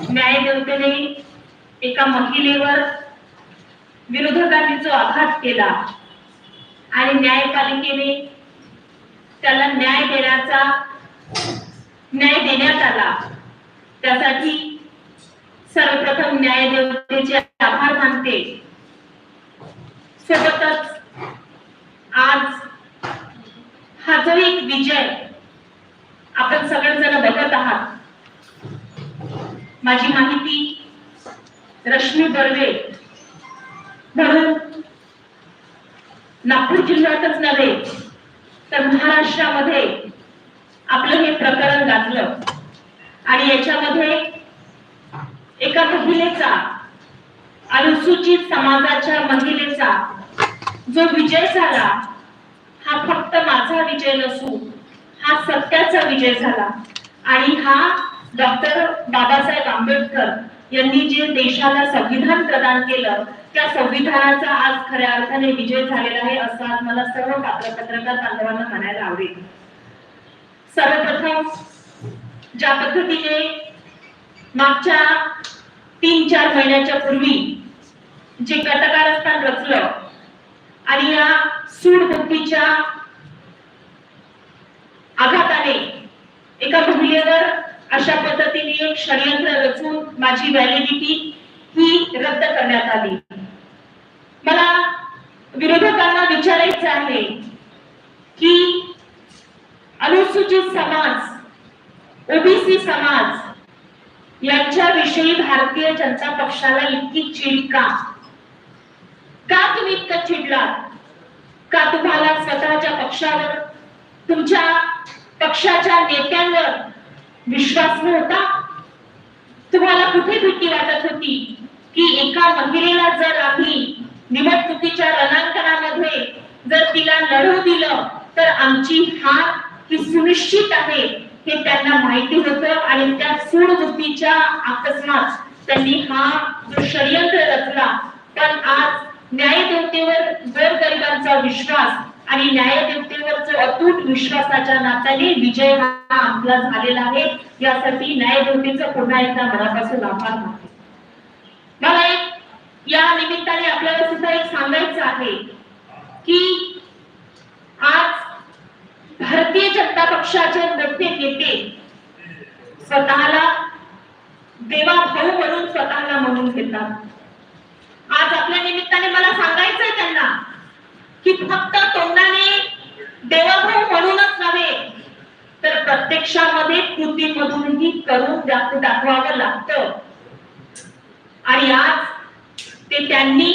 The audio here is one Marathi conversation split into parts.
न्यायदेवतेने एका महिलेवर विरोधकांनी जो आघात केला. आणि न्यायपालिकेने त्याला न्याय देण्याचा न्याय देण्यात आला. त्यासाठी सर्वप्रथम न्यायदेवतेचे आभार मानते. सोबतच आज हा जो एक विजय आपण सगळेजण बघत आहात माझी माहिती रश्मी बर्वे. म्हणून नागपूर जिल्ह्यातच नव्हे तर महाराष्ट्रामध्ये आपलं हे प्रकरण गाजलं. आणि याच्यामध्ये एका महिलेचा अनुसूचित समाजाच्या महिलेचा जो विजय झाला हा फक्त माझा विजय नसून हा सत्याचा विजय झाला. आणि हा डॉक्टर बाबासाहेब आंबेडकर यांनी जे देशाला संविधान प्रदान केलं त्या संविधानाचा आज खऱ्या अर्थाने विजय झालेला आहे असं आज मला सर्व पात्र पत्रकार बांधवांना म्हणायला आवडेल. सर्वप्रथम ज्या पद्धतीने मागच्या तीन चार महिन्याच्या पूर्वी जे कटकारस्थान रचलं आणि या सूडबुद्धीच्या आघाताने एका महिलेवर अशा पद्धतीने एक षडयंत्र रचून माझी व्हॅलिडिटी ही रद्द करण्यात आली. मला विरोधकांना विचारायचं आहे की अनुसूचित समाज ओबीसी समाज यांच्याविषयी भारतीय जनता पक्षाला इतकी चिड का? का तुम्ही इतकं चिडलात? का तुम्हाला स्वतःच्या पक्षावर तुमच्या पक्षाच्या नेत्यांवर विश्वास नव्हता तुम्हाला कुठे भीती वाटत होती की एका महिलेला जर आम्ही निवडणुकीच्या रणांकनामध्ये जर तिला लढू दिलं तर आमची हार ही सुनिश्चित आहे हे त्यांना माहिती होतं आणि त्या सूडबुद्धीच्या अकस्मात त्यांनी हा जो षडयंत्र रचला पण आज न्यायदेवतेवर गोरगरिबांचा विश्वास आणि न्यायदेवतेवरच अतूट विश्वासाच्या नात्याने विजय हा आपला झालेला आहे. यासाठी न्यायदेवतेचं पुन्हा एकदा मनापासून आभार मानतो. मला एक या निमित्ताने आपल्याला सुद्धा एक सांगायचं आहे की आज भारतीय जनता पक्षाचे मोठे नेते स्वतःला देवा भाऊ म्हणून स्वतःला म्हणून घेतात. आज आपल्या निमित्ताने मला सांगायचंय त्यांना की फक्त तोंडाने देवाभाऊ म्हणूनच नव्हे तर प्रत्यक्षामध्ये कृतीमधूनही करून दाखवावं लागतं. आणि आज ते त्यांनी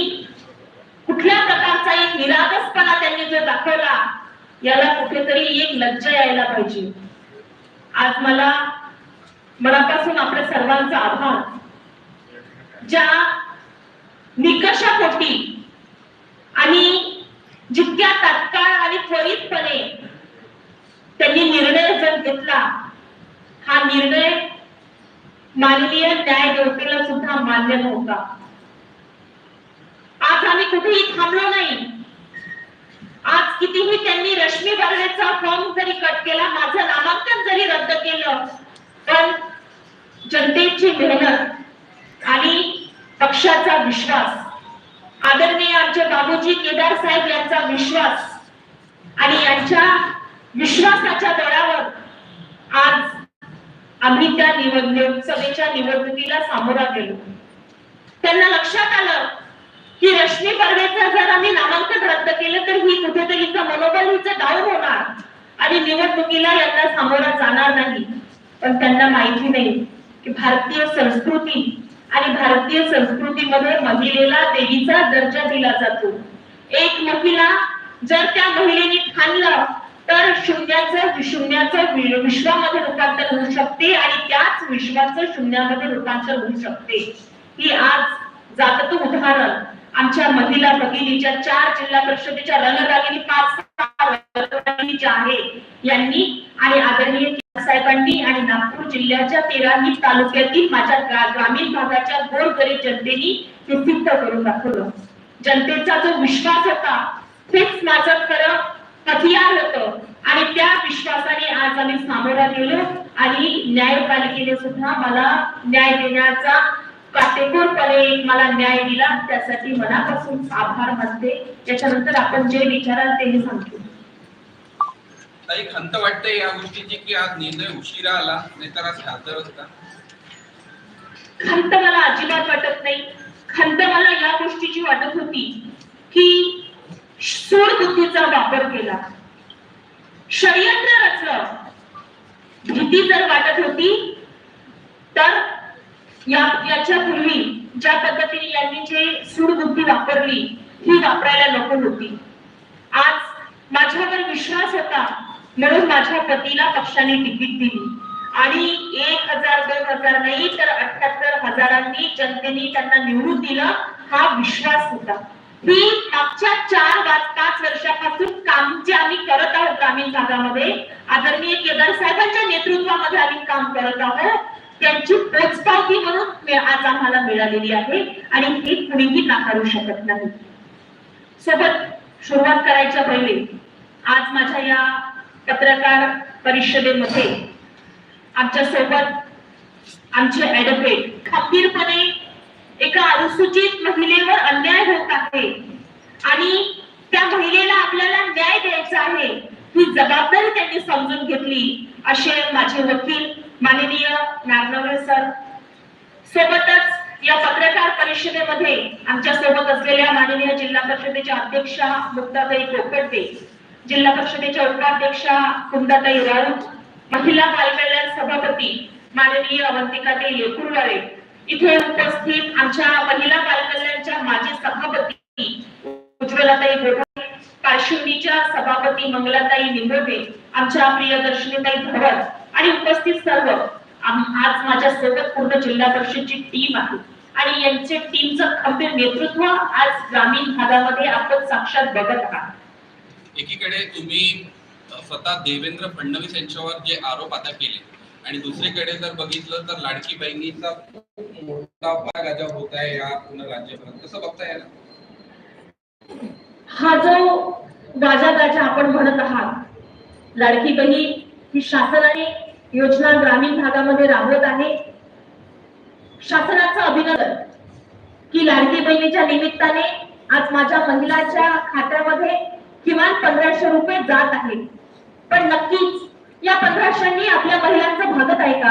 कुठल्या प्रकारचा एक निरागसपणा त्यांनी जो दाखवला याला कुठेतरी एक लज्जा यायला पाहिजे. आज मला मनापासून आपल्या सर्वांचा आभार ज्या निकषापोटी आणि जितक्या तात्काळ आणि त्वरितपणे त्यांनी निर्णय जर घेतला हा निर्णय माननीय न्याय देवतेला सुद्धा मान्य नव्हता. आज आम्ही कुठेही थांबलो नाही. आज कितीही त्यांनी रश्मी बर्वेचा फॉर्म जरी कट केला माझं नामांकन जरी रद्द केलं पण जनतेची मेहनत आणि पक्षाचा विश्वास आदरणीय आमचे बाबूजी केदार साहेब यांचा विश्वास आणि यांच्या विश्वासाच्या दरावर आज आम्ही त्या लोकसभेच्या निवडणुकीला सामोरा गेलो. त्यांना लक्षात आलं की रश्मी बर्वेचं जर आम्ही नामांकन रद्द केलं तर ही कुठेतरी मनोबल हिचं डाऊन होणार आणि निवडणुकीला यांना सामोरा जाणार नाही. पण त्यांना माहिती नाही की भारतीय संस्कृती आणि भारतीय संस्कृतीमध्ये महिलेला देवीचा दर्जा दिला जातो. एक महिला जर त्या महिलेने खाल्लं तर शून्याचं शून्याचं विश्वामध्ये रूपांतर होऊ शकते आणि त्याच विश्वाचं शून्यामध्ये रूपांतर होऊ शकते. ही आज जागत उदाहरण. आमच्या महिला भगिनीच्या चार जिल्हा परिषदेच्या रणरागिनी पाच ज्या आहे यांनी आणि आदरणीय साहेबांनी आणि नागपूर जिल्ह्याच्या तेराही तालुक्यातील माझ्या ग्रामीण भागाच्या गोरगरीब जनतेनी हे सिद्ध करून दाखवलं. जनतेचा जो विश्वास होता हेच माझं खरं हथियार होतं. आणि त्या विश्वासाने आज आम्ही सामोरा गेलो आणि न्यायपालिकेने सुद्धा मला न्याय देण्याचा काटेकोरपणे मला न्याय दिला. त्यासाठी मनापासून आभार मानते. त्याच्यानंतर आपण जे विचाराल ते मी सांगतो. काही खंत वाटते या गोष्टीची की आज निर्णय उशिरा आला नाहीतर आज खासदार असता खंत मला अजिबात वाटत नाही. खंत मला या गोष्टीची वाटत होती की सूड बुद्धीचा वापर केला. षडयंत्र रचलं. भीती जर वाटत होती तर या याच्यापूर्वी ज्या पद्धतीने यांनी जे सूडबुद्धी वापरली ही वापरायला नको होती. आज माझ्यावर विश्वास होता म्हणून माझ्या पतीला पक्षाने तिकीट दिली. आणि एक हजार दोन हजार नाही तर अठ्याहत्तर हजारांनी जनतेने त्यांना निवडून दिलं. हा विश्वास होता. ही मागच्या चार पाच वर्षापासून काम जे आम्ही करत आहोत ग्रामीण भागामध्ये आदरणीय केदार साहेबांच्या नेतृत्वामध्ये आम्ही काम करत आहोत त्यांची पोचपावती म्हणून आज आम्हाला मिळालेली आहे आणि हे कुणीही नाकारू शकत नाही. सोबत सुरुवात करायच्या पहिले आज माझ्या या पत्रकार परिषदेमध्ये आमच्यासोबत आमचे ऍडव्होकेट खंबीरपणे एका अनुसूचित महिलेवर अन्याय होत आहे. आणि त्या महिलेला आपल्याला न्याय द्यायचा आहे ही जबाबदारी त्यांनी समजून घेतली असे माझे वकील माननीय नागनवरे सर. सोबतच या पत्रकार परिषदेमध्ये आमच्यासोबत असलेल्या माननीय जिल्हा परिषदेच्या अध्यक्षा मुक्ताताई कोकडे जिल्हा परिषदेच्या उपाध्यक्षा कुंदाताई राऊत महिला बालकल्याण सभापती माननीय अवंतिकाताई येकुरवारे इथे उपस्थित आमच्या महिला बालकल्याणच्या माजी सभापती उज्ज्वलाताई गोठाळे पार्श्वनीच्या सभापती मंगलाताई निंबोटे आमच्या प्रियदर्शनीताई धवल आणि उपस्थित सर्व. आज माझ्या सोबत पूर्ण जिल्हा परिषदची टीम आहे. आणि यांचे टीमचं खंबीर नेतृत्व आज ग्रामीण भागामध्ये आपण साक्षात बघत आहात. एकीकडे तुम्ही स्वतः देवेंद्र फडणवीस यांच्यावर जे आरोप आता केले आणि दुसरीकडे जर बघितलं तर लाडकी बहिणीचा खूप मोठा भाग होत आहे या पूर्ण राज्यभरात. कसं बघता याला? हा जो गाजागाजा आपण म्हणत आहात लाडकी बहीण ही शासनाने योजना ग्रामीण भागामध्ये राबवत आहे. शासनाचं अभिनंदन की लाडकी बहिणीच्या निमित्ताने आज माझ्या महिलाच्या खात्यामध्ये किमान पंधराशे रुपये जात आहे पण नक्कीच या पंधराशेनी आपल्या महिलांचं भागत आहे का?